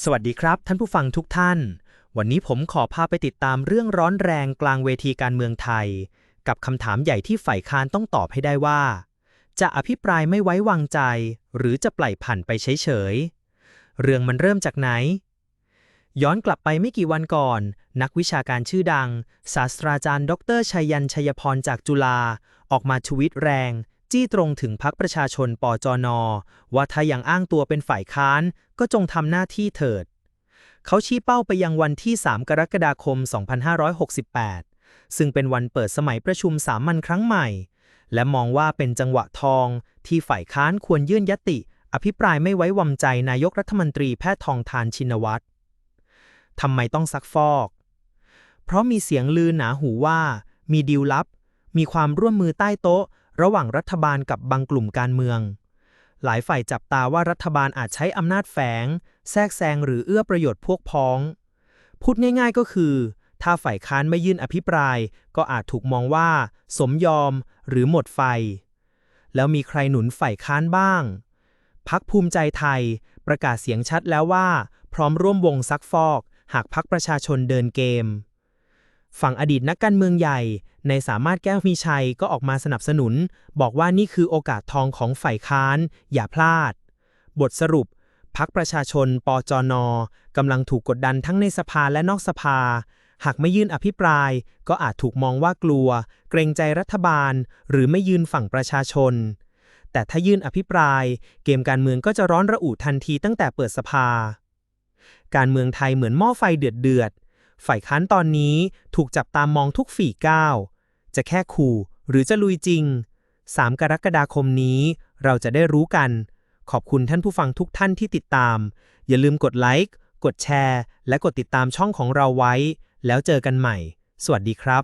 สวัสดีครับ ท่านผู้ฟังทุกท่าน วันนี้ผมขอพาไปติดตามเรื่องร้อนแรงกลางเวทีการเมืองไทย กับคำถามใหญ่ที่ฝ่ายค้านต้องตอบให้ได้ว่า จะอภิปรายไม่ไว้วางใจ หรือจะปล่อยผ่านไปเฉยๆเรื่องมันเริ่มจากไหน ย้อนกลับไปไม่กี่วันก่อน นักวิชาการชื่อดัง ศาสตราจารย์ ดรชัยยันชัยพรจากจุฬาออกมาทวิตแรง จี้ตรงถึงพักประชาชนปจน ว่าถ้ายังอ้างตัวเป็นฝ่ายค้าน ก็จงทำหน้าที่เถิด เขาชี้เป้าไปยังวันที่ 3 กรกฎาคม 2568 ซึ่งเป็นวันเปิดสมัยประชุมสามัญครั้งใหม่ และมองว่าเป็นจังหวะทองที่ฝ่ายค้านควรยื่นยติ อภิปรายไม่ไว้วางใจนายกรัฐมนตรีแพทย์ทองทานชินวัตรทำไมต้องซักฟอก เพราะมีเสียงลือหนาหูว่า มีดีลลับ มีความร่วมมือใต้โต๊ะ ระหว่างรัฐบาลกับบางกลุ่มการเมือง หลายฝ่ายจับตาว่ารัฐบาลอาจใช้อำนาจแฝง แทรกแซงหรือเอื้อประโยชน์พวกพ้อง พูดง่ายๆก็คือ ถ้าฝ่ายค้านไม่ยื่นอภิปราย ก็อาจถูกมองว่า สมยอมหรือหมดไฟ แล้วมีใครหนุนฝ่ายค้านบ้างพักภูมิใจไทย ประกาศเสียงชัดแล้วว่า พร้อมร่วมวงซักฟอก หากพักประชาชนเดินเกม ฝั่งอดีตนักการเมืองใหญ่ ในสามารถแก้วมีชัยก็ออกมาสนับสนุน บอกว่านี่คือโอกาสทองของฝ่ายค้าน อย่าพลาด บทสรุปพักประชาชน ปจน กำลังถูกกดดันทั้งในสภาและนอกสภา หากไม่ยื่นอภิปราย ก็อาจถูกมองว่ากลัว เกรงใจรัฐบาล หรือไม่ยืนฝั่งประชาชน แต่ถ้ายื่นอภิปราย เกมการเมืองก็จะร้อนระอุทันทีตั้งแต่เปิดสภา การเมืองไทยเหมือนหม้อไฟเดือดเดือด ฝ่ายค้านตอนนี้ถูกจับตามมองทุกฝีก้าว จะแค่ขู่หรือจะลุยจริง 3 กรกฎาคมนี้เราจะได้รู้กัน ขอบคุณท่านผู้ฟังทุกท่านที่ติดตาม อย่าลืมกดไลค์ กดแชร์ และกดติดตามช่องของเราไว้ แล้วเจอกันใหม่ สวัสดีครับ